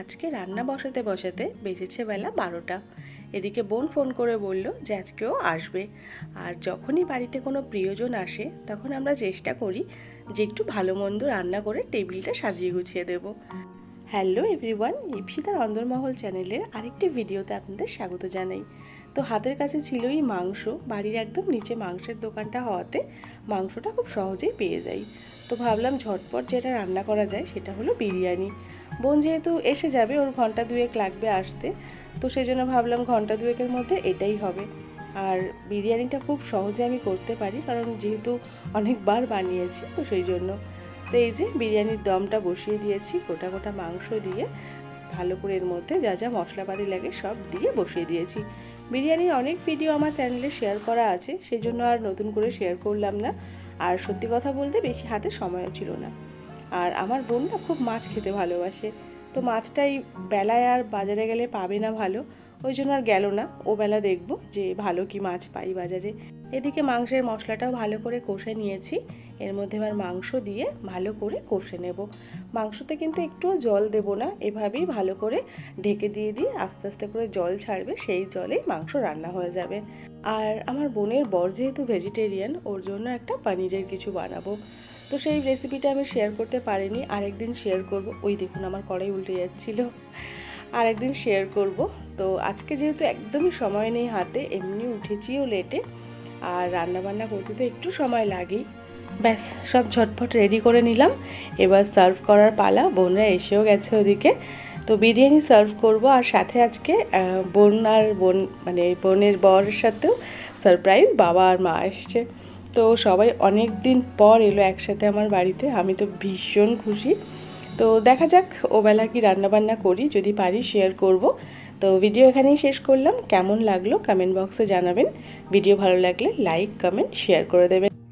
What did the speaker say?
আজকে রান্না বসাতে বসাতে বেজেছে বেলা বারোটা। এদিকে বোন ফোন করে বলল যে আজকেও আসবে। আর যখনই বাড়িতে কোনো প্রিয়জন আসে, তখন আমরা চেষ্টা করি যে একটু ভালো মন্দ রান্না করে টেবিলটা সাজিয়ে গুছিয়ে দেব। হ্যালো এভরিওয়ান ইপসিতার অন্দরমহল চ্যানেলের আরেকটি ভিডিওতে আপনাদের স্বাগত জানাই। তো হাতের কাছে ছিলই মাংস, বাড়ির একদম নিচে মাংসের দোকানটা হওয়াতে মাংসটা খুব সহজেই পেয়ে যাই। তো ভাবলাম ঝটপট যেটা রান্না করা যায় সেটা হলো বিরিয়ানি। বোন যেহেতু এসে যাবে, ওর ঘণ্টা দুয়েক লাগবে আসতে। তো সেই জন্য ভাবলাম ঘণ্টা দুয়েকের মধ্যে এটাই হবে। আর বিরিয়ানিটা খুব সহজে আমি করতে পারি, কারণ যেহেতু অনেকবার বানিয়েছি, তো সেই জন্য তো এই যে বিরিয়ানির দমটা বসিয়ে দিয়েছি, গোটা গোটা মাংস দিয়ে ভালো করে এর মধ্যে যা যা মশলাপাতি লাগে সব দিয়ে বসিয়ে দিয়েছি। বিরিয়ানির অনেক ভিডিও আমার চ্যানেলে শেয়ার করা আছে সেই জন্য আর নতুন করে শেয়ার করলাম না। আর সত্যি কথা বলতে বেশি হাতে সময়ও ছিল না। আর আমার বোন না খুব মাছ খেতে ভালোবাসে। তো মাছটাই বেলায় আর বাজারে গেলে পাবে না ভালো, ওই জন্য আর গেল না। ও বেলা দেখব যে ভালো কি মাছ পাই বাজারে। এদিকে মাংসের মশলাটাও ভালো করে কষে নিয়েছি। এর মধ্যে এবার মাংস দিয়ে ভালো করে কষে নেব। মাংসতে কিন্তু একটুও জল দেব না, এভাবেই ভালো করে ঢেকে দিয়ে দিয়ে আস্তে আস্তে করে জল ছাড়বে, সেই জলেই মাংস রান্না হয়ে যাবে। আর আমার বোনের বর যেহেতু ভেজিটেরিয়ান ওর জন্য একটা পনিরের কিছু বানাবো। তো সেই রেসিপিটা আমি শেয়ার করতে পারিনি, আরেকদিন শেয়ার করব। ওই দেখুন আমার কড়াই উল্টে যাচ্ছিল। আরেকদিন শেয়ার করব। তো আজকে যেহেতু একদমই সময় নেই হাতে, এমনি উঠেছিও লেটে আর রান্না বান্না করতে তো একটু সময় লাগেই। ব্যাস, সব ঝটপট রেডি করে নিলাম। এবার সার্ভ করার পালা, বোনরা এসেও গেছে ওদিকে। তো বিরিয়ানি সার্ভ করব আর সাথে আজকে বোন আর বোন মানে বোনের বরের সাথেও সারপ্রাইজ বাবা আর মা এসছে। তো সবাই অনেক দিন পর এলো একসাথে আমার বাড়িতে, আমি তো ভীষণ খুশি। তো দেখা যাক, ওবেলা কি রান্নাবান্না করি, যদি পারি শেয়ার করব। তো ভিডিও এখানেই শেষ করলাম। কেমন লাগল? কমেন্ট বক্সে জানাবেন। ভিডিও ভালো লাগলে লাইক কমেন্ট শেয়ার করে দেবেন।